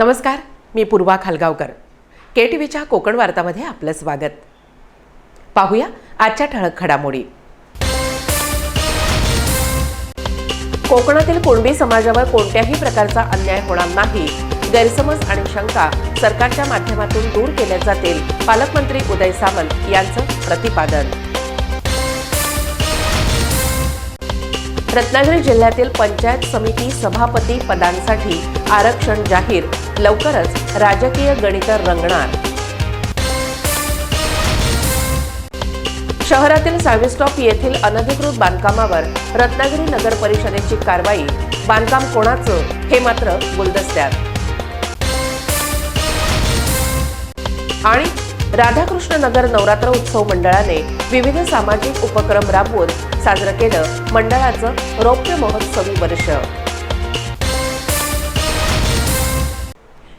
नमस्कार मी पूर्वा खालगावकर. के टी व्हीच्या कोकण वार्तामध्ये आपलं स्वागत. पाहूया आजच्या ठळक घडामोडी. कोकणातील कुणबी समाजावर कोणत्याही प्रकारचा अन्याय होणार नाही. गैरसमज आणि शंका सरकारच्या माध्यमातून दूर केल्या जातील पालकमंत्री उदय सामंत यांचं प्रतिपादन. रत्नागिरी जिल्ह्यातील पंचायत समिती सभापती पदांसाठी आरक्षण जाहीर लवकरच राजकीय गणित रंगणार. शहरातील साळवी स्टॉप येथील अनधिकृत बांधकामावर रत्नागिरी नगर परिषदेची कारवाई. बांधकाम कोणाचं हे मात्र गुलदस्त्यात. आणि राधाकृष्ण नगर नवरात्र उत्सव मंडळाने विविध सामाजिक उपक्रम राबवून साजरं केलं मंडळाचं रौप्य महोत्सवी वर्ष.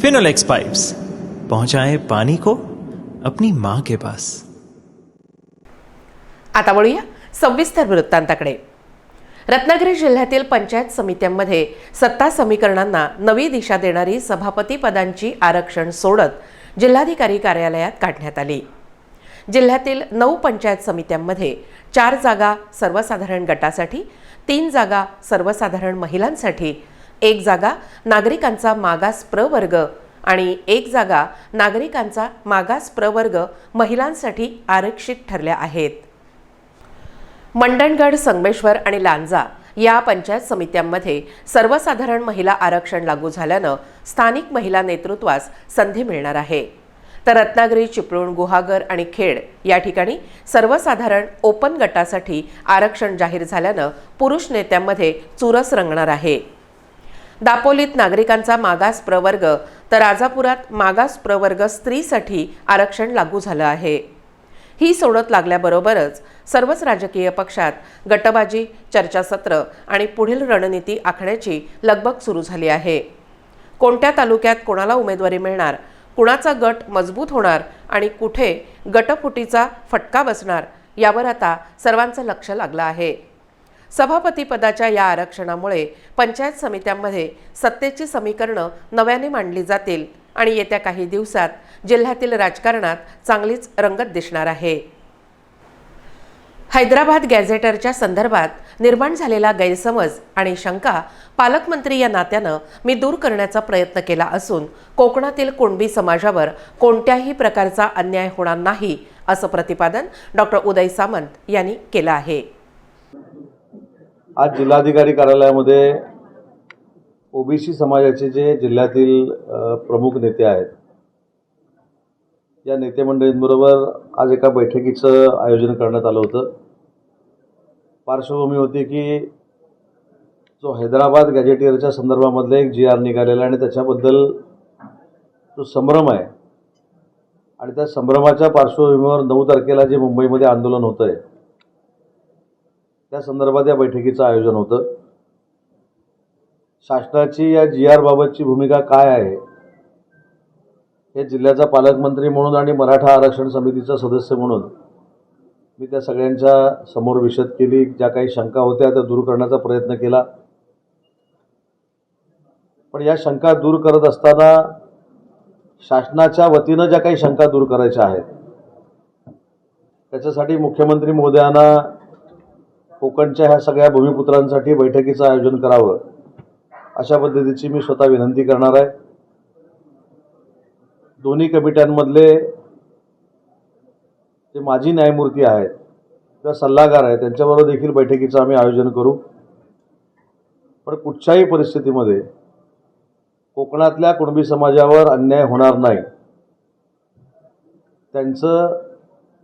फिनोलेक्स पाइप्स पहुंचाए पानी को अपनी मां के पास। आता वळूया सविस्तर वृत्तांताकडे. रत्नागिरी जिल्ह्यातील पंचायत समित्यांमध्ये सत्ता समीकरणांना नवी दिशा देणारी सभापती पदांची आरक्षण सोडत जिल्हाधिकारी कार्यालयात काढण्यात आली. जिल्ह्यातील नऊ पंचायत समित्यांमध्ये चार जागा सर्वसाधारण गटासाठी तीन जागा सर्वसाधारण महिलांसाठी एक जागा नागरिकांचा मागास प्रवर्ग आणि एक जागा नागरिकांचा मागास प्रवर्ग महिलांसाठी आरक्षित ठरल्या आहेत. मंडणगड संगमेश्वर आणि लांजा या पंचायत समित्यांमध्ये सर्वसाधारण महिला आरक्षण लागू झाल्यानं स्थानिक महिला नेतृत्वास संधी मिळणार आहे. तर रत्नागिरी चिपळूण गुहागर आणि खेड या ठिकाणी सर्वसाधारण ओपन गटासाठी आरक्षण जाहीर झाल्यानं पुरुष नेत्यांमध्ये चुरस रंगणार आहे. दापोलीत नागरिकांचा मागास प्रवर्ग तर राजापुरात मागास प्रवर्ग स्त्रीसाठी आरक्षण लागू झालं आहे. ही सोडत लागल्याबरोबरच सर्वच राजकीय पक्षात गटबाजी चर्चासत्र आणि पुढील रणनीती आखण्याची लगबग सुरू झाली आहे. कोणत्या तालुक्यात कोणाला उमेदवारी मिळणार कुणाचा गट मजबूत होणार आणि कुठे गटफुटीचा फटका बसणार यावर आता सर्वांचं लक्ष लागलं आहे. सभापतीपदाच्या या आरक्षणामुळे पंचायत समित्यांमध्ये सत्तेची समीकरणं नव्याने मांडली जातील आणि येत्या काही दिवसात जिल्ह्यातील राजकारणात चांगलीच रंगत दिसणार आहे. हैदराबाद गॅझेटरच्या संदर्भात निर्माण झालेला गैरसमज आणि शंका पालकमंत्री या नात्यानं मी दूर करण्याचा प्रयत्न केला असून कोकणातील कुणबी समाजावर कोणत्याही प्रकारचा अन्याय होणार नाही असं प्रतिपादन डॉक्टर उदय सामंत यांनी केलं आहे. आज जिल्हाधिकारी कार्यालयामध्ये ओबीसी समाजाचे जे जिल्ह्यातील प्रमुख नेते आहेत या नेते मंडळींबरोबर आज एका बैठकीचं आयोजन करण्यात आलं होतं. पार्श्वभूमी होती की जो हैदराबाद गॅजेटियरच्या संदर्भामधले एक जी आर निघालेला आणि त्याच्याबद्दल जो संभ्रम आहे आणि त्या संभ्रमाच्या पार्श्वभूमीवर नऊ तारखेला जे मुंबईमध्ये आंदोलन होतं आहे त्या संदर्भात या बैठकीचं आयोजन होतं. शासनाची या जी आर बाबतची भूमिका काय आहे? हे जिल्ह्याचा पालकमंत्री म्हणून आणि मराठा आरक्षण समितीचा सदस्य म्हणून मी त्या सगळ्यांच्या समोर विशद केली. ज्या काही शंका होत्या त्या दूर करण्याचा प्रयत्न केला. पण या शंका दूर करत असताना शासनाच्या वतीनं ज्या काही शंका दूर करायच्या आहेत त्याच्यासाठी मुख्यमंत्री महोदयांना कोकणच्या ह्या सगळ्या भूमिपुत्रांसाठी बैठकीचं आयोजन करावं. अशा पद्धतीची मी स्वतः विनंती करणार आहे. दोन्ही कमिट्यांमधले जे माजी न्यायमूर्ती आहेत किंवा सल्लागार आहेत त्यांच्याबरोबर देखील बैठकीचं आम्ही आयोजन करू. पण कुठच्याही परिस्थितीमध्ये कोकणातल्या कुणबी समाजावर अन्याय होणार नाही. त्यांचं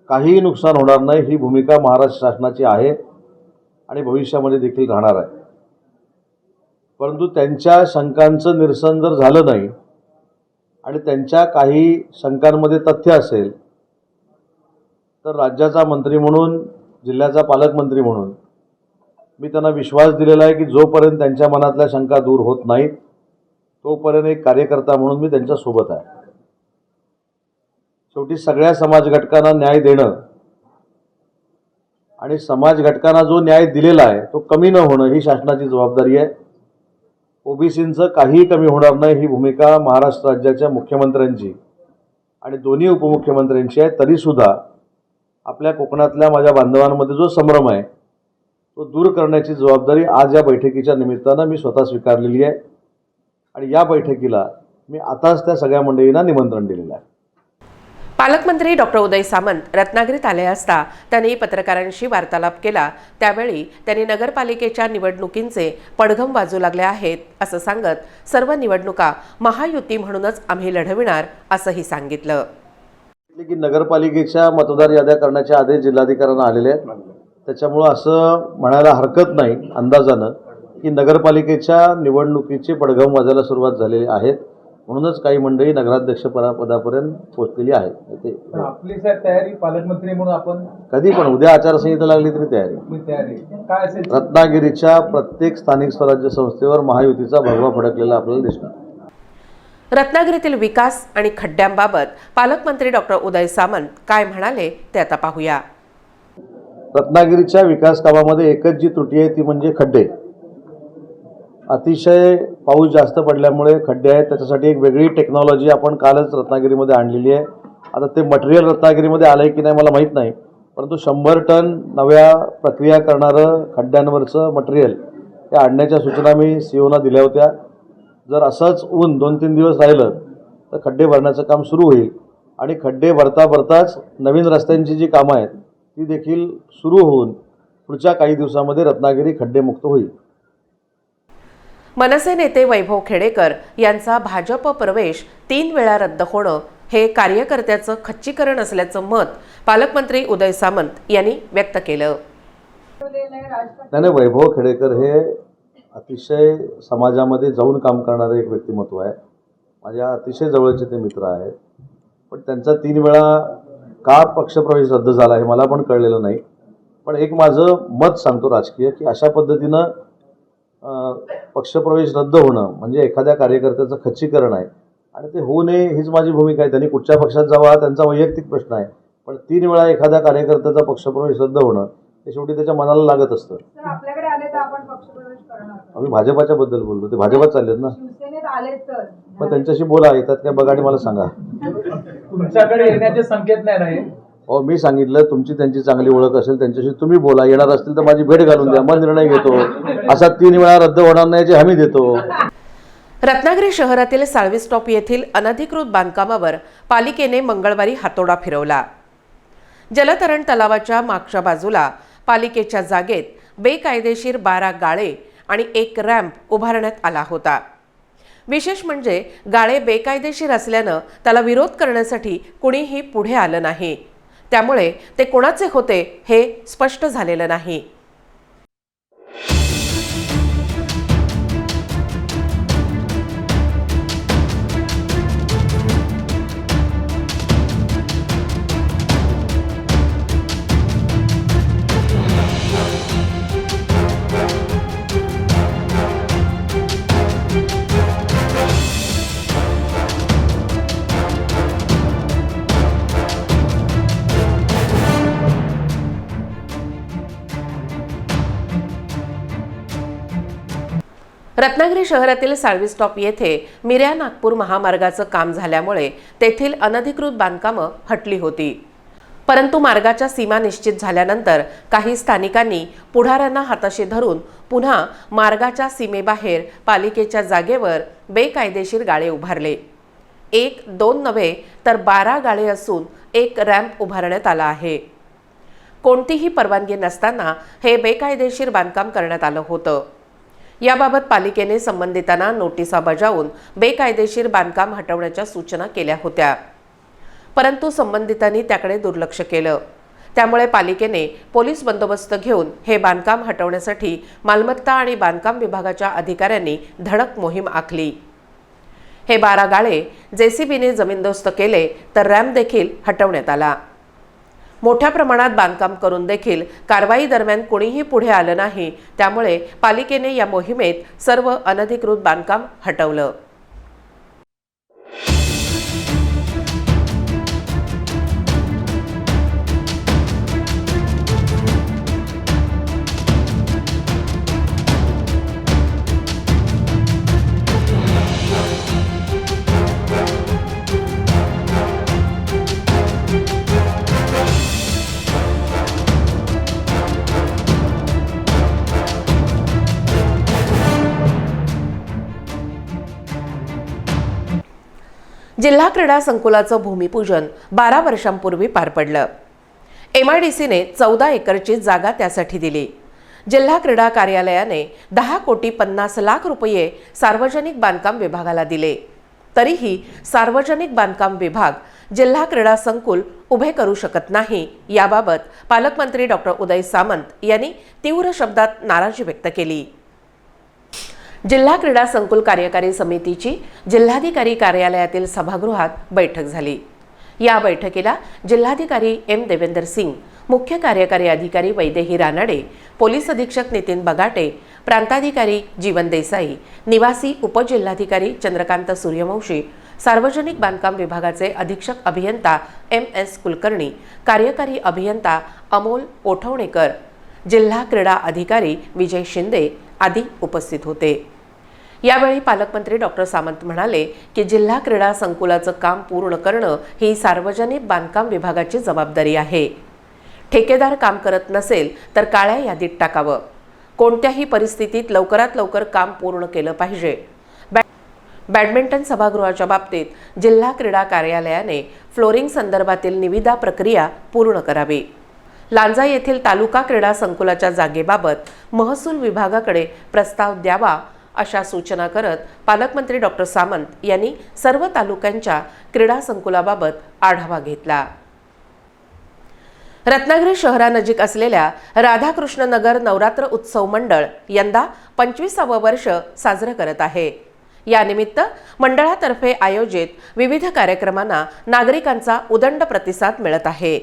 काहीही नुकसान होणार नाही ही भूमिका महाराष्ट्र शासनाची आहे. आणि भविष्यामध्ये देखील राहणार आहे. परंतु त्यांच्या शंकांचं निरसन जर झालं नाही आणि त्यांच्या काही शंकांमध्ये तथ्य असेल तर राज्याचा मंत्री म्हणून जिल्ह्याचा पालकमंत्री म्हणून मी त्यांना विश्वास दिलेला आहे की जोपर्यंत त्यांच्या मनातल्या शंका दूर होत नाहीत तोपर्यंत एक कार्यकर्ता म्हणून मी त्यांच्यासोबत आहे. शेवटी सगळ्या समाज घटकांना न्याय देणं आणि समाज घटकांना जो न्याय दिलेला आहे तो कमी न होणं ही शासनाची जबाबदारी आहे. ओबीसींचं काहीही कमी होणार नाही ही भूमिका महाराष्ट्र राज्याच्या मुख्यमंत्र्यांची आणि दोन्ही उपमुख्यमंत्र्यांची आहे. तरीसुद्धा आपल्या कोकणातल्या माझ्या बांधवांमध्ये जो संभ्रम आहे तो दूर करण्याची जबाबदारी आज या बैठकीच्या निमित्तानं मी स्वतः स्वीकारलेली आहे. आणि या बैठकीला मी आताच त्या सगळ्या मंडळींना निमंत्रण दिलेलं आहे. पालकमंत्री डॉक्टर उदय सामंत रत्नागिरीत आले असता त्यांनी पत्रकारांशी वार्तालाप केला. त्यावेळी त्यांनी नगरपालिकेच्या निवडणुकींचे पडघम वाजू लागले आहेत असं सांगत सर्व निवडणुका महायुती म्हणूनच आम्ही लढविणार असंही सांगितलं. की नगरपालिकेच्या मतदार याद्या करण्याचे आदेश जिल्हाधिकाऱ्यांना आलेले आहेत. त्याच्यामुळं असं म्हणायला हरकत नाही अंदाजानं की नगरपालिकेच्या निवडणुकीचे पडघम वाजायला सुरुवात झालेली आहेत. म्हणूनच काही मंडळी नगराध्यक्ष पदा पदापर्यंत पोहोचलेली आहेत. ते आपली साहेब तयारी पालकमंत्री म्हणून आपण कधी पण उद्या आचारसंहिता लागली तरी तयारी. मी तयारी. काय असेल रत्नागिरीच्या प्रत्येक स्थानिक स्वराज्य संस्थेवर महायुतीचा भगवा फडकलेला आपल्याला दिसणार. रत्नागिरीतील विकास आणि खड्ड्यांबाबत पालकमंत्री डॉक्टर उदय सामंत काय म्हणाले ते आता पाहूया. रत्नागिरीच्या विकास कामामध्ये एकच जी त्रुटी आहे ती म्हणजे खड्डे. अतिशय पाऊस जास्त पडल्यामुळे खड्डे आहेत. त्याच्यासाठी एक वेगळी टेक्नॉलॉजी आपण कालच रत्नागिरीमध्ये आणलेली आहे. आता ते मटेरियल रत्नागिरीमध्ये आलं आहे की नाही मला माहीत नाही. परंतु शंभर टन नव्या प्रक्रिया करणारं खड्ड्यांवरचं मटेरियल हे आणण्याच्या सूचना मी सी ओना दिल्या होत्या. जर असंच ऊन दोन तीन दिवस राहिलं तर खड्डे भरण्याचं काम सुरू होईल. आणि खड्डे भरता भरताच नवीन रस्त्यांची जी कामं आहेत ती देखील सुरू होऊन पुढच्या काही दिवसामध्ये रत्नागिरी खड्डेमुक्त होईल. मनसे नेते वैभव खेडेकर यांचा भाजप प्रवेश तीन वेळा रद्द होणं हे कार्यकर्त्याचं खच्चीकरण असल्याचं मत पालकमंत्री उदय सामंत यांनी व्यक्त केलं. नाही वैभव खेडेकर हे अतिशय समाजामध्ये जाऊन काम करणारे एक व्यक्तिमत्व आहे. माझ्या अतिशय जवळचे ते मित्र आहेत. पण त्यांचा तीन वेळा का पक्षप्रवेश रद्द झाला हे मला पण कळलेलं नाही. पण एक माझं मत सांगतो राजकीय की अशा पद्धतीनं पक्षप्रवेश रद्द होणं म्हणजे एखाद्या कार्यकर्त्याचं खच्चीकरण आहे. आणि ते होऊ नये हीच माझी भूमिका आहे. त्यांनी कुठच्या पक्षात जावा हा त्यांचा वैयक्तिक प्रश्न आहे. पण तीन वेळा एखाद्या कार्यकर्त्याचा पक्षप्रवेश रद्द होणं हे शेवटी त्याच्या मनाला लागत असतं. तर आपल्याकडे आले तर आपण पक्षप्रवेश करणार. आम्ही भाजपाच्या बद्दल बोललो. ते भाजपात चाललेत ना. शिवसेनेत आले तर. मग त्यांच्याशी बोला. येतात काय? बघा आणि मला सांगा. तुमच्याकडे येण्याचे संकेत नाही नाही हो मी सांगितलं तुमची त्यांची चांगली ओळख असेल त्यांच्याशी तुम्ही बोला. येणार असतील तर माझी भेट घालून द्या. मग निर्णय घेतो. असा तीन वेळा रद्द होणार नाही याची हमी देतो. रत्नागिरी शहरातील साळवी स्टॉप येथील अनधिकृत बांधकामावर पालिकेने मंगळवारी हातोडा फिरवला. जलतरण तलावाच्या मागच्या बाजूला पालिकेच्या जागेत बेकायदेशीर बारा गाळे आणि एक रॅम्प उभारण्यात आला होता. विशेष म्हणजे गाळे बेकायदेशीर असल्यानं त्याला विरोध करण्यासाठी कुणीही पुढे आलं नाही. त्यामुळे ते कोणाचे होते हे स्पष्ट झालेलं नाही. रत्नागिरी शहरातील साळवी स्टॉप येथे मिऱ्या नागपूर महामार्गाचं काम झाल्यामुळे तेथील अनधिकृत बांधकामं हटली होती. परंतु मार्गाच्या सीमा निश्चित झाल्यानंतर काही स्थानिकांनी पुढाऱ्यांना हाताशी धरून पुन्हा मार्गाच्या सीमेबाहेर पालिकेच्या जागेवर बेकायदेशीर गाळे उभारले. एक दोन नव्हे तर बारा गाळे असून एक रॅम्प उभारण्यात आला आहे. कोणतीही परवानगी नसताना हे बेकायदेशीर बांधकाम करण्यात आलं होतं. याबाबत पालिकेने संबंधितांना नोटिसा बजावून बेकायदेशीर बांधकाम हटवण्याच्या सूचना केल्या होत्या. परंतु संबंधितांनी त्याकडे दुर्लक्ष केलं. त्यामुळे पालिकेने पोलीस बंदोबस्त घेऊन हे बांधकाम हटवण्यासाठी मालमत्ता आणि बांधकाम विभागाच्या अधिकाऱ्यांनी धडक मोहीम आखली. हे बारा गाळे जेसीबीने जमीनदोस्त केले तर रॅम्प देखील हटवण्यात आला. मोठ्या प्रमाणात बांधकाम करून देखील कारवाई दरम्यान कोणीही पुढे आलं नाही. त्यामुळे पालिकेने या मोहिमेत सर्व अनधिकृत बांधकाम हटवलं. जिल्हा क्रीडा संकुलाचं भूमिपूजन बारा वर्षांपूर्वी पार पडलं. एम आय डी सीने चौदा एकरची जागा त्यासाठी दिली. जिल्हा क्रीडा कार्यालयाने दहा कोटी पन्नास लाख रुपये सार्वजनिक बांधकाम विभागाला दिले. तरीही सार्वजनिक बांधकाम विभाग जिल्हा क्रीडा संकुल उभे करू शकत नाही. याबाबत पालकमंत्री डॉक्टर उदय सामंत यांनी तीव्र शब्दात नाराजी व्यक्त केली. जिल्हा क्रीडा संकुल कार्यकारी समितीची जिल्हाधिकारी कार्यालयातील सभागृहात बैठक झाली. या बैठकीला जिल्हाधिकारी एम देवेंदर सिंग मुख्य कार्यकारी अधिकारी वैदेही रानाडे पोलीस अधीक्षक नितीन बगाटे प्रांताधिकारी जीवन देसाई निवासी उपजिल्हाधिकारी चंद्रकांत सूर्यवंशी सार्वजनिक बांधकाम विभागाचे अधीक्षक अभियंता एम एस कुलकर्णी कार्यकारी अभियंता अमोल ओठवणेकर जिल्हा क्रीडा अधिकारी विजय शिंदे आदी उपस्थित होते. यावेळी पालकमंत्री डॉक्टर सामंत म्हणाले की जिल्हा क्रीडा संकुलाचं काम पूर्ण करणं ही सार्वजनिक बांधकाम विभागाची जबाबदारी आहे. ठेकेदार काम करत नसेल तर काळ्या यादीत टाकावं. कोणत्याही परिस्थितीत लवकरात लवकर काम पूर्ण केलं पाहिजे. बॅ बॅडमिंटन सभागृहाच्या बाबतीत जिल्हा क्रीडा कार्यालयाने फ्लोरिंग संदर्भातील निविदा प्रक्रिया पूर्ण करावी. लांजा येथील तालुका क्रीडा संकुलाच्या जागेबाबत महसूल विभागाकडे प्रस्ताव द्यावा अशा सूचना करत पालकमंत्री डॉक्टर सामंत यांनी सर्व तालुक्यांच्या क्रीडा संकुलाबाबत आढावा घेतला. रत्नागिरी शहरानजीक असलेल्या राधाकृष्णनगर नवरात्र उत्सव मंडळ यंदा पंचवीसावं वर्ष साजरं करत आहे. यानिमित्त मंडळातर्फे आयोजित विविध कार्यक्रमांना नागरिकांचा उदंड प्रतिसाद मिळत आहे.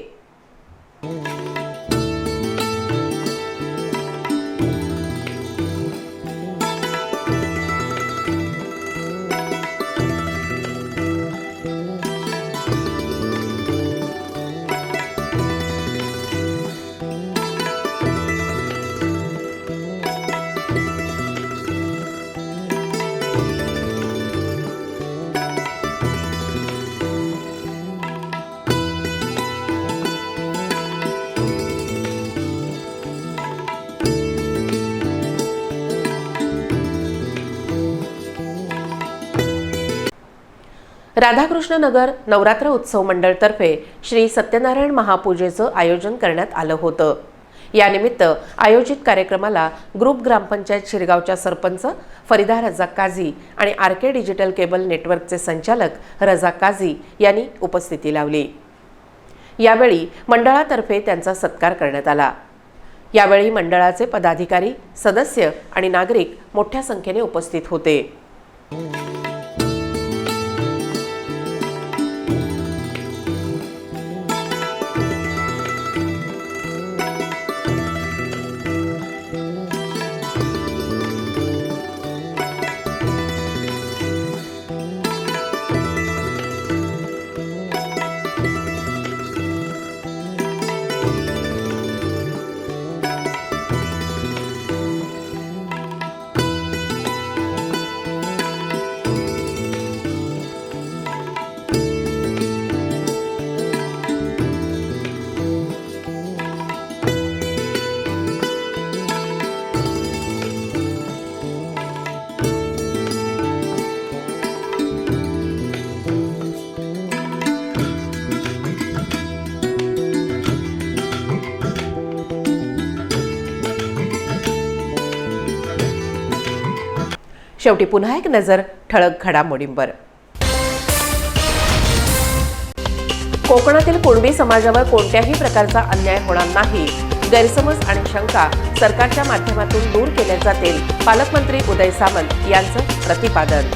राधाकृष्ण नगर नवरात्र उत्सव मंडळतर्फे श्री सत्यनारायण महापूजेचं आयोजन करण्यात आलं होतं. यानिमित्त आयोजित कार्यक्रमाला ग्रुप ग्रामपंचायत शिरगावच्या सरपंच फरिदा रजा काझी आणि आर के डिजिटल केबल नेटवर्कचे संचालक रजा काझी यांनी उपस्थिती लावली. यावेळी मंडळातर्फे त्यांचा सत्कार करण्यात आला. यावेळी मंडळाचे पदाधिकारी सदस्य आणि नागरिक मोठ्या संख्येने उपस्थित होते. शेवटी पुन्हा एक नजर ठळक घडामोडींवर. कोकणातील कुणबी समाजावर कोणत्याही प्रकारचा अन्याय होणार नाही. गैरसमज आणि शंका सरकारच्या माध्यमातून दूर केल्या जातील पालकमंत्री उदय सामंत यांचं प्रतिपादन.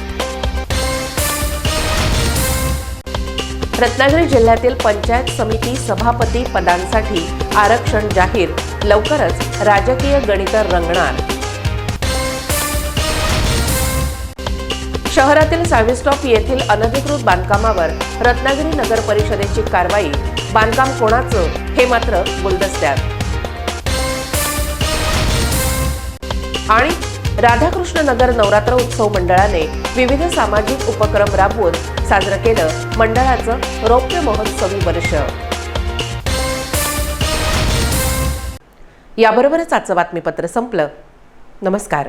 रत्नागिरी जिल्ह्यातील पंचायत समिती सभापती पदांसाठी आरक्षण जाहीर लवकरच राजकीय गणित रंगणार. शहरातील साळवी स्टॉप येथील अनधिकृत बांधकामावर रत्नागिरी नगर परिषदेची कारवाई. बांधकाम कोणाचं हे मात्र गुलदस्त्यात आणि राधाकृष्ण नगर नवरात्र उत्सव मंडळाने विविध सामाजिक उपक्रम राबवून साजरं केलं मंडळाचं रौप्य महोत्सवी वर्ष. याबरोबरच आजचं बातमीपत्र संपलं. नमस्कार.